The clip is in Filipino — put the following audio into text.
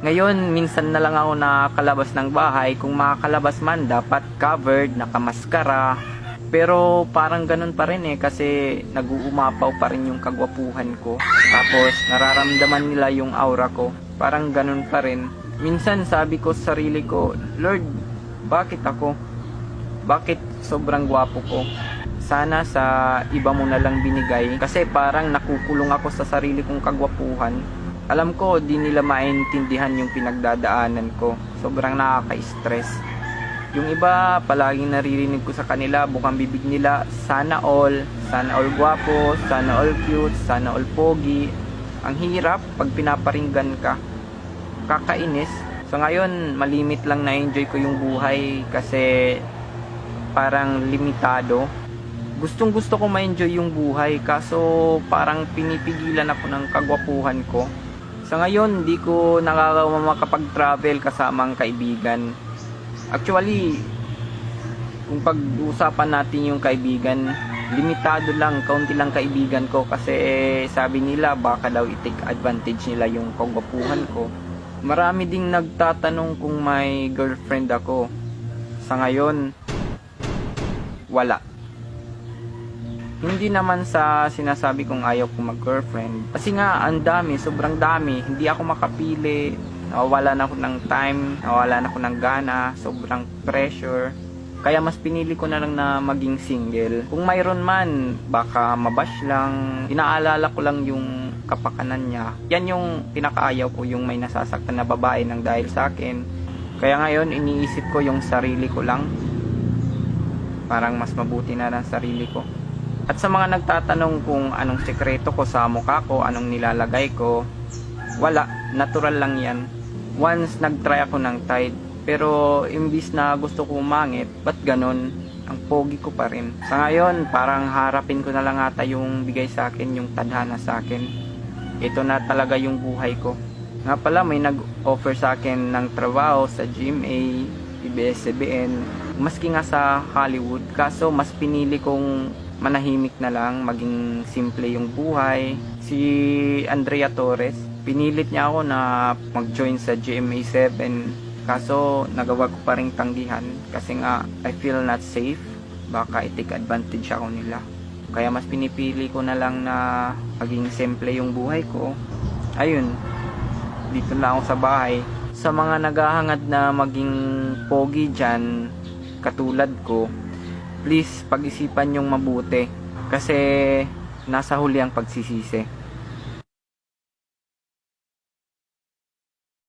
Ngayon, minsan na lang ako nakakalabas ng bahay. Kung makakalabas man, dapat covered, nakamaskara. Pero parang ganun pa rin eh kasi nag-uumapaw pa rin yung kagwapuhan ko. Tapos nararamdaman nila yung aura ko. Parang ganun pa rin. Minsan sabi ko sa sarili ko, Lord, bakit ako? Bakit sobrang gwapo ko? Sana sa iba mo na lang binigay kasi parang nakukulong ako sa sarili kong kagwapuhan. Alam ko di nila maintindihan yung pinagdadaanan ko. Sobrang nakaka-stress. Yung iba, palaging naririnig ko sa kanila, bukang bibig nila, sana all, sana all gwapo, sana all cute, sana all pogi. Ang hirap pag pinaparinggan ka. Kakainis. So ngayon, malimit lang na-enjoy ko yung buhay kasi parang limitado. Gustong gusto ko ma-enjoy yung buhay kaso parang pinipigilan ako ng kagwapuhan ko. Sa ngayon, di ko nakakawa makapag-travel kasamang kaibigan. Actually, kung pag-usapan natin yung kaibigan, limitado lang, kaunti lang kaibigan ko kasi sabi nila baka daw i-take advantage nila yung kagwapuhan ko. Marami ding nagtatanong kung may girlfriend ako. Sa ngayon, wala. Hindi naman sa sinasabi kong ayaw ko mag-girlfriend. Kasi nga, ang dami, sobrang dami. Hindi ako makapili. Nawawala na ako ng time. Nawawala na ako ng gana. Sobrang pressure. Kaya mas pinili ko na lang na maging single. Kung mayroon man, baka mabash lang. Inaalala ko lang yung kapakanan niya. Yan yung pinakaayaw ko, yung may nasasaktan na babae ng dahil sa akin. Kaya ngayon, iniisip ko yung sarili ko lang. Parang mas mabuti na ng sarili ko. At sa mga nagtatanong kung anong sekreto ko sa mukha ko, anong nilalagay ko, wala, natural lang yan. Once nagtry ako ng Tide, pero imbis na gusto ko umangit, ba't ganon? Ang pogi ko pa rin. Sa ngayon, parang harapin ko na lang ata yung bigay sa akin, yung tadhana sa akin. Ito na talaga yung buhay ko. Nga pala, may nag-offer sa akin ng trabaho sa GMA, PBS-CBN, maski nga sa Hollywood. Kaso, mas pinili kong manahimik na lang, maging simple yung buhay. Si Andrea Torres, pinilit niya ako na mag-join sa GMA 7. Kaso nagawa ko pa rin tanggihan kasi nga I feel not safe. Baka i-take advantage ako nila. Kaya mas pinipili ko na lang na maging simple yung buhay ko. Ayun, dito na ako sa bahay. Sa mga naghahangad na maging pogi dyan, katulad ko, please pag-isipan yung mabuti kasi nasa huli ang pagsisisi.